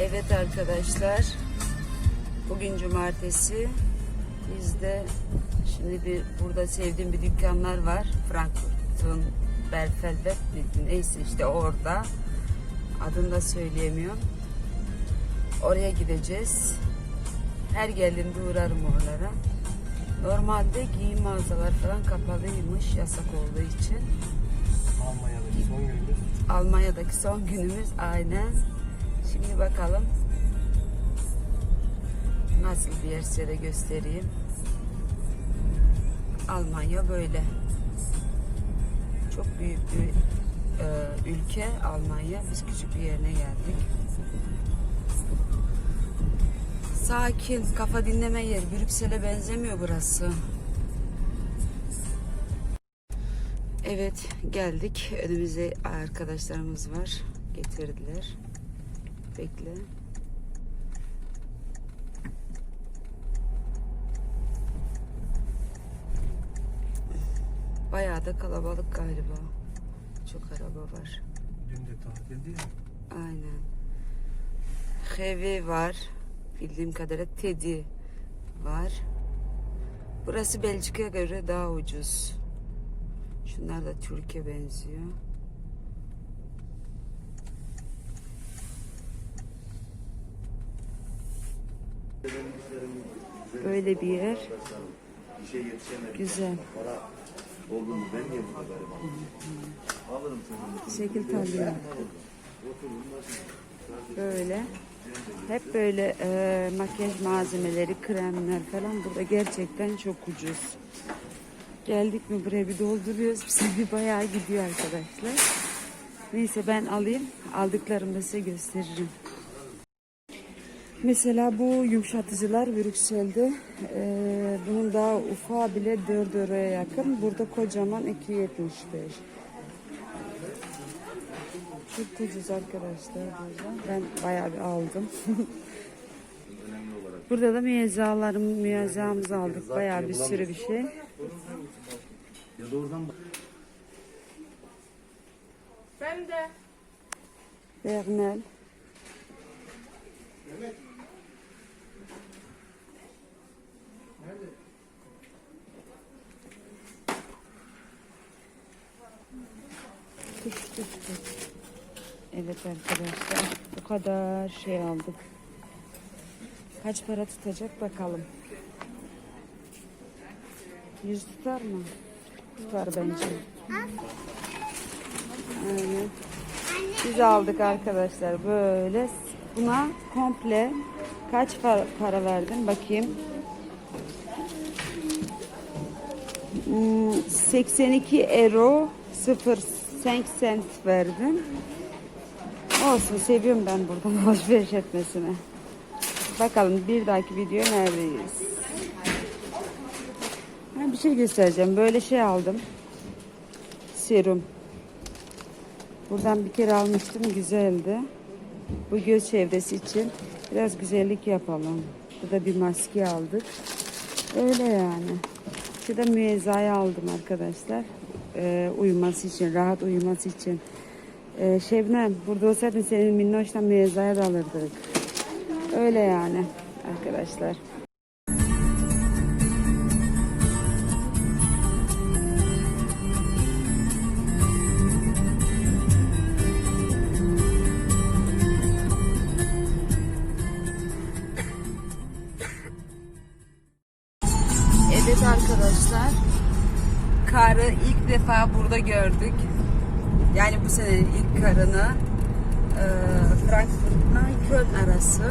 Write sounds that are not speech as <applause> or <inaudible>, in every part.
Evet arkadaşlar. Bugün cumartesi. Biz de şimdi bir burada sevdiğim bir dükkanlar var. Frankfurt'un Belfelvet miydi? Neyse işte orada. Adını da söyleyemiyorum. Oraya gideceğiz. Her geldiğimde uğrarım oralara. Normalde giyim mağazalar falan kapalıymış yasak olduğu için. Almanya'daki son günümüz. Almanya'daki son günümüz aynen. Şimdi bakalım nasıl bir yer size de göstereyim. Almanya böyle. Çok büyük bir e, ülke Almanya. Biz küçük bir yerine geldik. Sakin, kafa dinleme yeri. Brüksel'e benzemiyor burası. Evet geldik. Önümüzde arkadaşlarımız var. Getirdiler. Bekle. Bayağı da kalabalık galiba. Çok araba var. Dün de tatildi ya. Aynen. HV var. Bildiğim kadarıyla Teddy var. Burası Belçika'ya göre daha ucuz. Şunlar da Türkiye benziyor. Böyle bir yer. Güzel. Oldu ben niye burada garibanım? Alırım. Şekil tabii. Böyle. Hep böyle e, makyaj malzemeleri, kremler falan burada gerçekten çok ucuz. Geldik mi buraya bir dolduruyoruz. Bize bir bayağı gidiyor arkadaşlar. Neyse ben alayım. Aldıklarımı da size gösteririm. Mesela bu yumuşatıcılar Brüksel'de e, bunun daha ufağı bile 4 euroya yakın. Burada kocaman 2.75. Çok ucuz arkadaşlar burada. Ben bayağı bir aldım. <laughs> burada da müezzalarım, müezzamızı aldık. Bayağı bir sürü bir şey. Ya da oradan bak. Ben de. Bernel. Tuş, tuş, tuş. Evet arkadaşlar bu kadar şey aldık. Kaç para tutacak bakalım. Yüz tutar mı? Tutar bence. Aynen. Biz aldık arkadaşlar böyle. Buna komple kaç para, verdin bakayım. Hmm, 82 euro 0 cent verdim. Olsun seviyorum ben buradan <laughs> alışveriş etmesini. Bakalım bir dahaki video neredeyiz? Ben bir şey göstereceğim. Böyle şey aldım. Serum. Buradan bir kere almıştım. Güzeldi. Bu göz çevresi için biraz güzellik yapalım. Burada bir maske aldık. Öyle yani. Şurada müezzayı aldım arkadaşlar. Ee, uyuması için, rahat uyuması için. Ee, Şebnem burada olsaydın senin minnoştan müezzaya da alırdık. Öyle yani arkadaşlar. Evet arkadaşlar. Karı ilk defa burada gördük. Yani bu senenin ilk karını. Ee, Frankfurt'la Köln arası.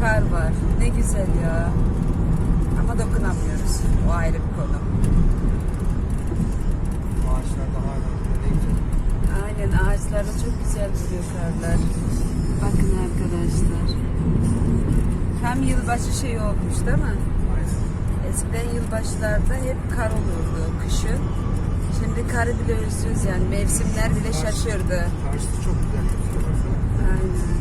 Kar var. Ne güzel ya. Ama dokunamıyoruz. O ayrı bir konu. Ağaçlar da hala ne güzel. Aynen ağaçlarda çok güzel duruyor karlar. Bakın arkadaşlar. Hem yılbaşı şey olmuş değil mi? Eskiden yılbaşlarda hep kar olurdu kışın. Şimdi karı bile özlüyoruz yani mevsimler bile şaşırdı. Karşısı çok güzel. Aynen.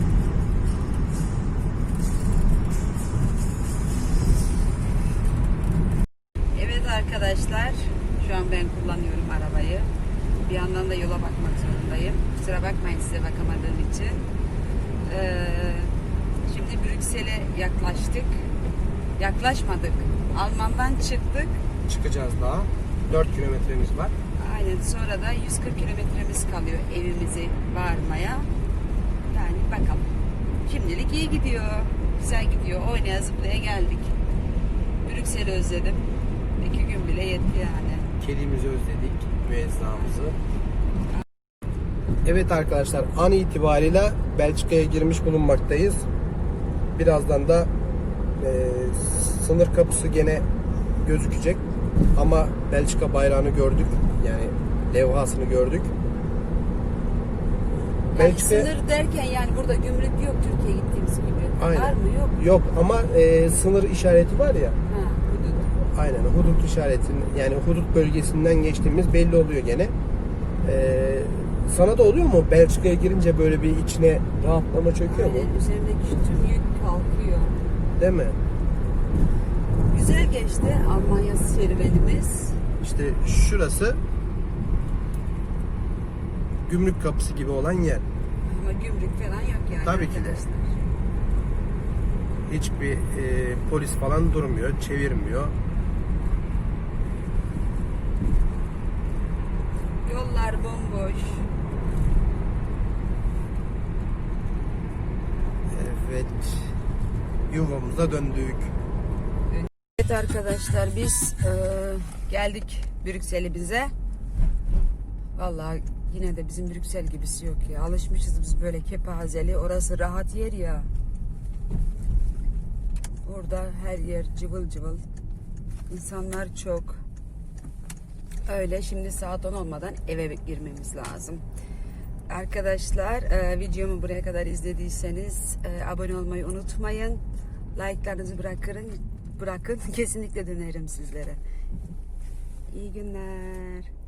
Evet arkadaşlar şu an ben kullanıyorum arabayı. Bir yandan da yola bakmak zorundayım. Kusura bakmayın size bakamadığım için. Ee, Brüksel'e yaklaştık. Yaklaşmadık. Alman'dan çıktık. Çıkacağız daha. 4 kilometremiz var. Aynen sonra da 140 kilometremiz kalıyor evimize varmaya. Yani bakalım. Şimdilik iyi gidiyor. Güzel gidiyor. Oynaya zıplaya geldik. Brüksel'i özledim. İki gün bile yetti yani. Kedimizi özledik. Müezzamızı. Evet arkadaşlar an itibariyle Belçika'ya girmiş bulunmaktayız. Birazdan da e, sınır kapısı gene gözükecek. Ama Belçika bayrağını gördük. Yani levhasını gördük. Yani Belçika sınır derken yani burada gümrük yok Türkiye gittiğimiz gibi. Aynen. Var mı yok? yok ama e, sınır işareti var ya. Ha, hudut. Aynen hudut işaretinin yani hudut bölgesinden geçtiğimiz belli oluyor gene. Ee, sana da oluyor mu Belçika'ya girince böyle bir içine rahatlama çöküyor mu? Aynen üzerindeki tüm yük kalkıyor. Değil mi? Güzel geçti Almanya serüvenimiz. İşte şurası gümrük kapısı gibi olan yer. Ama gümrük falan yok yani Tabii ki de. Hiçbir e, polis falan durmuyor, çevirmiyor. Yollar bomboş. Evet. Yuvamıza döndük. Evet arkadaşlar biz e, geldik Brüksel'e bize. Vallahi yine de bizim Brüksel gibisi yok ya. Alışmışız biz böyle kepazeli. Orası rahat yer ya. Burada her yer cıvıl cıvıl. İnsanlar çok. Öyle şimdi saat 10 olmadan eve girmemiz lazım. Arkadaşlar e, videomu buraya kadar izlediyseniz e, abone olmayı unutmayın. Like'larınızı bırakın. Bırakın kesinlikle dönerim sizlere. İyi günler.